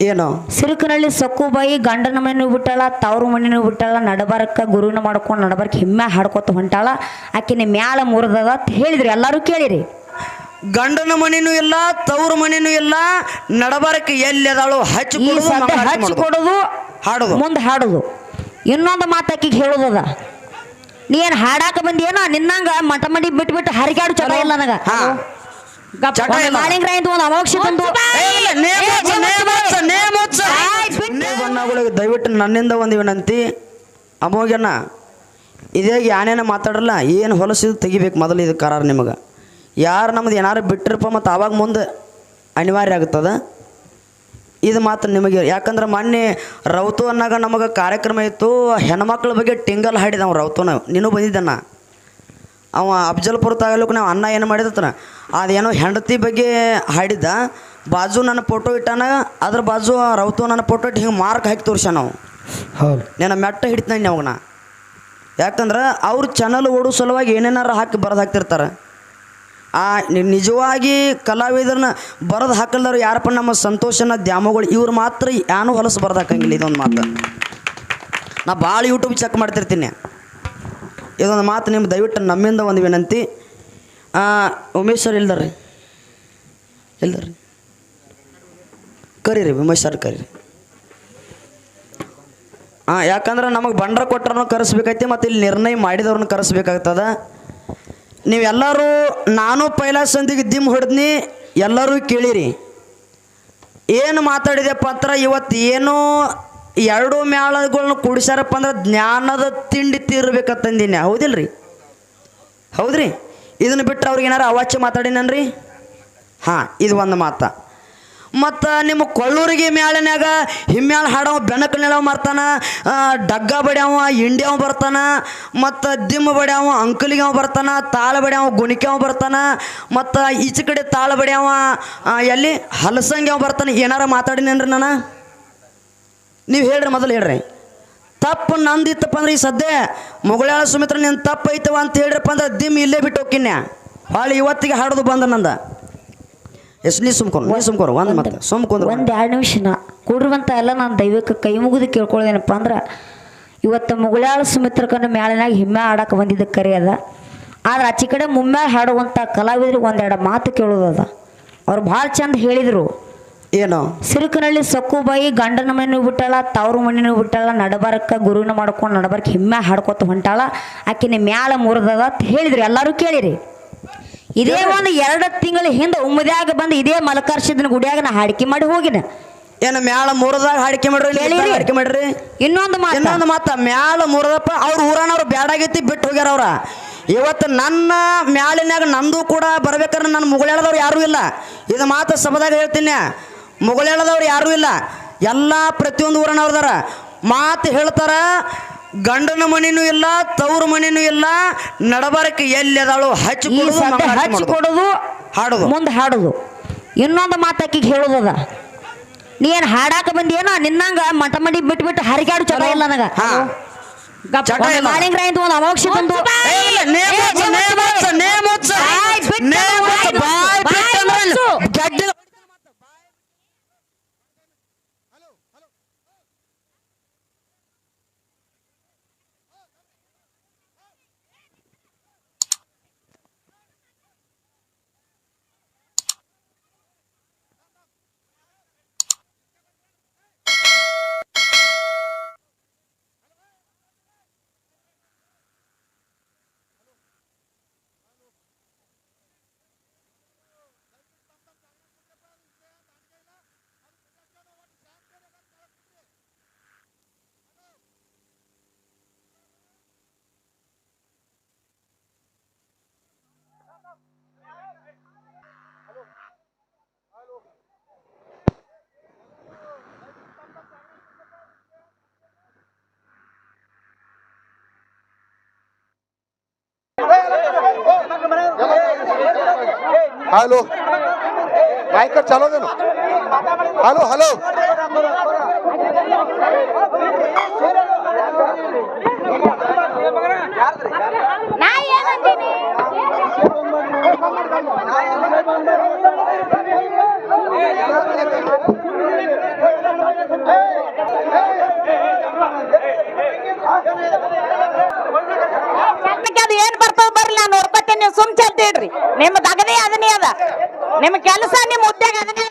ಏನು? ಸೊಕ್ಕು ಬಾಯಿ ಗಂಡನ ಮನೆಯೂ ಬಿಟ್ಟಾಳ ತವ್ರ ಮನೆಯೂ ಬಿಟ್ಟಾಳ ನಡಬಾರಕ್ಕ ಗುರುವಿನ ಮಾಡ್ಕೊಂಡು ನಡಬಾರಕ್ಕೆ ಹಿಮ್ಮೆ ಹಾಡ್ಕೊತ ಹೊಂಟಾಳ. ಆಕಿನ ಮ್ಯಾಲ ಮುರಿದದ ಅಂತ ಹೇಳಿದ್ರಿ ಎಲ್ಲರೂ ಕೇಳಿರಿ. ಗಂಡನ ಮನೆಯೂ ಇಲ್ಲ ತವ್ರ ಮನೆಯೂ ಇಲ್ಲ ನಡಬಾರಕ್ಕೆ ಎಲ್ಲಿ ಅದಾಳು ಹಚ್ಚಿ ಹಚ್ಚಿ. ಕೊಡೋದು ಹಾಡೋದು. ಮುಂದೆ ಹಾಡೋದು. ಇನ್ನೊಂದು ಮಾತಾಕಿಗೆ ಹೇಳೋದದ. ನೀ ಏನು ಹಾಡಾಕ ಬಂದೇನೋ ನಿನ್ನಂಗ ಮಟ ಮಡಿ ಬಿಟ್ಬಿಟ್ಟು ಬಿಟ್ಟು ಹರಿಗಾಡು ಚಲೋ ಇಲ್ಲ ನನಗ. ದಯವಿಟ್ಟು ನನ್ನಿಂದ ಒಂದು ವಿನಂತಿ. ಅಮೋಘನ ಇದೇ ಯಾನೇನ ಮಾತಾಡಲ್ಲ ಏನು ಹೊಲಸಿದು ತೆಗಿಬೇಕು ಮೊದಲು ಇದು ಕರಾರ ನಿಮಗೆ. ಯಾರು ನಮ್ದು ಏನಾರು ಬಿಟ್ಟಿರಪ್ಪ ಮತ್ತು ಆವಾಗ ಮುಂದೆ ಅನಿವಾರ್ಯ ಆಗುತ್ತದೆ? ಇದು ಮಾತ್ರ ನಿಮಗೆ ಯಾಕಂದ್ರೆ ಮೊನ್ನೆ ರೌತು ಅನ್ನಾಗ ನಮಗೆ ಕಾರ್ಯಕ್ರಮ ಇತ್ತು ಹೆಣ್ಮಕ್ಳ ಬಗ್ಗೆ ಟಿಂಗಲ್ ಹಾಡಿದ ಅವ್ನು ರೌತುನ. ನೀನು ಬಂದಿದ್ದಣ್ಣ ಅವ ಅಫ್ಜಲ್ಪುರ ತಾಲೂಕು ನಾವು ಅನ್ನ ಏನು ಮಾಡಿದತ್ತನ? ಅದೇನೋ ಹೆಂಡತಿ ಬಗ್ಗೆ ಹಾಡಿದ್ದ ಬಾಜು ನನ್ನ ಫೋಟೋ ಇಟ್ಟಾನ ಅದ್ರ ಬಾಜು ರೌತು ನನ್ನ ಫೋಟೋ ಇಟ್ಟು ಹಿಂಗೆ ಮಾರ್ಕ್ ಹಾಕಿ ತೋರಿಸ ನಾವು ಹೌದು. ನಾನು ಮೆಟ್ಟ ಹಿಡಿತೀನಿ ಅವಾಗ ನಾ ಯಾಕಂದ್ರೆ ಅವ್ರ ಚಾನಲ್ ಓಡೋ ಸಲುವಾಗಿ ಏನೇನಾರು ಹಾಕಿ ಬರೆದು ಹಾಕ್ತಿರ್ತಾರೆ. ಆ ನಿಜವಾಗಿ ಕಲಾವಿದರನ್ನ ಬರೆದು ಹಾಕಲ್ದಾರು ಯಾರಪ್ಪ ನಮ್ಮ ಸಂತೋಷನ ದ್ಯಾಮಗಳು ಇವ್ರು ಮಾತ್ರ ಯಾನು ಹೊಲಸು ಬರೆದು ಹಾಕಂಗಿಲ್ಲ ಇದೊಂದು ಮಾತು. ನಾ ಭಾಳ ಯೂಟ್ಯೂಬ್ ಚೆಕ್ ಮಾಡ್ತಿರ್ತೀನಿ. ಇದೊಂದು ಮಾತು ನಿಮ್ಮ ದಯವಿಟ್ಟು ನಮ್ಮಿಂದ ಒಂದು ವಿನಂತಿ. ಉಮೇಶ್ ಸರ್ ಇಲ್ದಾರ್ರಿ ಇಲ್ದಾರ್ರಿ ಕರೀರಿ ಉಮೇಶ್ ಸರ್ ಕರೀರಿ. ಹಾಂ ಯಾಕಂದ್ರೆ ನಮಗೆ ಬಂಡ್ರ ಕೊಟ್ಟರನ್ನು ಕರೆಸ್ಬೇಕೈತಿ ಮತ್ತು ಇಲ್ಲಿ ನಿರ್ಣಯ ಮಾಡಿದವ್ರನ್ನ ಕರೆಸ್ಬೇಕಾಗ್ತದ. ನೀವೆಲ್ಲರೂ ನಾನು ಪೈಲಾಸ್ ಸಂದಿಗೆ ದಿಮ್ ಹೊಡೆದ್ನಿ, ಎಲ್ಲರೂ ಕೇಳಿರಿ. ಏನು ಮಾತಾಡಿದೆ ಪತ್ರ ಇವತ್ತು ಏನು ಎರಡು ಮ್ಯಾಳಗಳನ್ನ ಕುಡಿಸ್ಯಾರಪ್ಪ ಅಂದ್ರೆ ಜ್ಞಾನದ ತಿಂಡಿ ತೀರ್ಬೇಕಂತಂದಿನಿ ಹೌದಿಲ್ರಿ? ಹೌದ್ರಿ? ಇದನ್ನು ಬಿಟ್ಟರೆ ಅವ್ರಿಗೆ ಏನಾರು ಅವಾಚ್ಯ ಮಾತಾಡಿನನ್ರಿ? ಹಾಂ, ಇದು ಒಂದು ಮಾತ. ಮತ್ತು ನಿಮ್ಮ ಕೊಳ್ಳೂರಿಗೆ ಮ್ಯಾಳನ್ಯಾಗ ಹಿಮ್ಮ್ಯಾಲ ಹಾಡವ ಬೆನಕ ನೆಳವ ಮಾರ್ತಾನ ಡಗ್ಗ ಬಡ್ಯಾವ ಇಂಡ್ಯಾವ ಬರ್ತಾನ, ಮತ್ತು ದಿಮ್ಮ ಬಡ್ಯಾವ ಅಂಕಲಿಗೆ ಅವ ಬರ್ತಾನ, ತಾಳ ಬಡ್ಯಾವ ಗುಣಿಕೆ ಅವ ಬರ್ತಾನ, ಮತ್ತು ಈಚೆ ಕಡೆ ತಾಳ ಬಡ್ಯಾವ ಎಲ್ಲಿ ಹಲಸಂಗೆ ಅವ ಬರ್ತಾನೆ, ಏನಾರ ಮಾತಾಡಿನೇನ್ರಿ ನಾನು? ನೀವು ಹೇಳ್ರಿ, ಮೊದಲು ಹೇಳ್ರಿ. ತಪ್ಪು ನಂದಿತ್ತಪ್ಪ ಅಂದ್ರೆ ಈ ಸದ್ಯ ಮೊಗಳಾಳ ಸುಮಿತ್ರ ನಿನ್ನ ತಪ್ಪು ಐತವ ಅಂತ ಹೇಳ್ರಪ್ಪ ಅಂದ್ರೆ ದಿಮ್ ಇಲ್ಲೇ ಬಿಟ್ಟು ಹೋಗಿನ್ಯ ಭಾಳ ಇವತ್ತಿಗೆ ಹಾಡೋದು ಬಂದ ನಂದ. ಎಷ್ಟು ನೀ ಸುಮ್ಕೊಂಡು ನೀ ಸುಮ್ಕೊಂಡು ಒಂದು ಮತ್ತೆ ಸುಮ್ಕೊಂಡು ಒಂದು ಎರಡು ನಿಮಿಷನ ಕೂಡಿರುವಂಥ ಎಲ್ಲ ನಾನು ದೈವಕ್ಕೆ ಕೈ ಮುಗಿದು ಕೇಳ್ಕೊಳ್ಳೋದೇನಪ್ಪ ಅಂದ್ರೆ ಇವತ್ತು ಮುಗುಳ್ಯಾಳ ಸುಮಿತ್ರಕನ ಮ್ಯಾಳಿನಾಗ ಹಿಮ್ಮೆ ಆಡಕ್ಕೆ ಬಂದಿದ್ದ ಕರೆ ಅದ. ಆದ್ರೆ ಆಚೆ ಕಡೆ ಮುಮ್ಮೆ ಹಾಡುವಂಥ ಕಲಾವಿದ್ರಿಗೆ ಒಂದೆರಡು ಮಾತು ಕೇಳೋದದ. ಅವ್ರು ಭಾಳ ಚಂದ ಹೇಳಿದರು. ಏನು? ಸಿರುಕಿನಲ್ಲಿ ಸಕ್ಕುಬಾಯಿ ಗಂಡನ ಮನೆನೂ ಬಿಟ್ಟಾಳ ತವ್ರ ಮನೆನೂ ಬಿಟ್ಟಾಳ ನಡಬರಕ್ಕ ಗುರುವಿನ ಮಾಡ್ಕೊಂಡು ನಡಬಾರಕ್ಕೆ ಹಿಮ್ಮೆ ಹಾಡ್ಕೊತ ಹೊಂಟಾಳ. ಆಕಿನ ಮ್ಯಾಲ ಮುರಿದದ ಅಂತ ಹೇಳಿದ್ರಿ ಎಲ್ಲರೂ ಕೇಳಿರಿ. ಇದೇ ಒಂದು ಎರಡು ತಿಂಗಳ ಹಿಂದೆ ಉಮ್ಮದ್ಯಾಗ ಬಂದು ಇದೇ ಮಲಕಾರ್ಷಿದನ ಗುಡಿಯಾಗ ನಾ ಹಾಡಿಕೆ ಮಾಡಿ ಹೋಗಿನ. ಏನು ಮ್ಯಾಲ ಮುರದಾಗ ಹಾಡಿಕೆ ಮಾಡ್ರಿ ಹಾಡಿಕೆ ಮಾಡ್ರಿ? ಇನ್ನೊಂದು ಮಾತು. ಇನ್ನೊಂದು ಮಾತ ಮ್ಯಾಲ ಮುರದಪ್ಪ ಅವ್ರ ಊರನವ್ರು ಬ್ಯಾಡಾಗೈತಿ ಬಿಟ್ಟು ಹೋಗ್ಯಾರ ಅವ್ರ. ಇವತ್ತು ನನ್ನ ಮ್ಯಾಲಿನಾಗ ನಂದು ಕೂಡ ಬರ್ಬೇಕಾದ್ರೆ ನನ್ನ ಮುಗಳೇಳದವ್ರು ಯಾರೂ ಇಲ್ಲ. ಇದು ಮಾತು ಸಭದಾಗ ಹೇಳ್ತೀನಿ. ಮುಗಳೇಳದವ್ರು ಯಾರೂ ಇಲ್ಲ. ಎಲ್ಲ ಪ್ರತಿಯೊಂದು ಊರನವ್ರದಾರ. ಮಾತು ಹೇಳ್ತಾರ ಗಂಡನ ಮನೆಯೂ ಇಲ್ಲ ತವ್ರ ಮನೆಯೂ ಇಲ್ಲ ನಡಬಾರಕ್ಕೆ ಎಲ್ಲಿ ಅದಾಳು ಹಚ್ಚಿ ಈ ಕೊಡೋದು, ಹಚ್ಚಿ ಮಾಡೋದು. ಕೊಡೋದು ಹಾಡೋದು. ಮುಂದೆ ಹಾಡೋದು. ಇನ್ನೊಂದು ಮಾತಾಕಿಗೆ ಹೇಳೋದದ. ನೀ ಏನು ಹಾಡಾಕ ಬಂದೇನೋ ನಿನ್ನಂಗ ಮಠ ಮಡಿ ಬಿಟ್ಟು ಬಿಟ್ಟು ಹರಿಗಾಡು ಚಲೋ ಇಲ್ಲ ನನಗ. ಇಂದು ಒಂದು ಅಮೋಕ್ಷ ತಂದು ಹಲೋ ಮೈಕ್ ಚಲೋದೇನು ಹಲೋ ಹಲೋ ನಿಮ್ಮ ಕೆಲಸ ನಿಮ್ಮ ಉದ್ಯೋಗ ಅದನ್ನೇ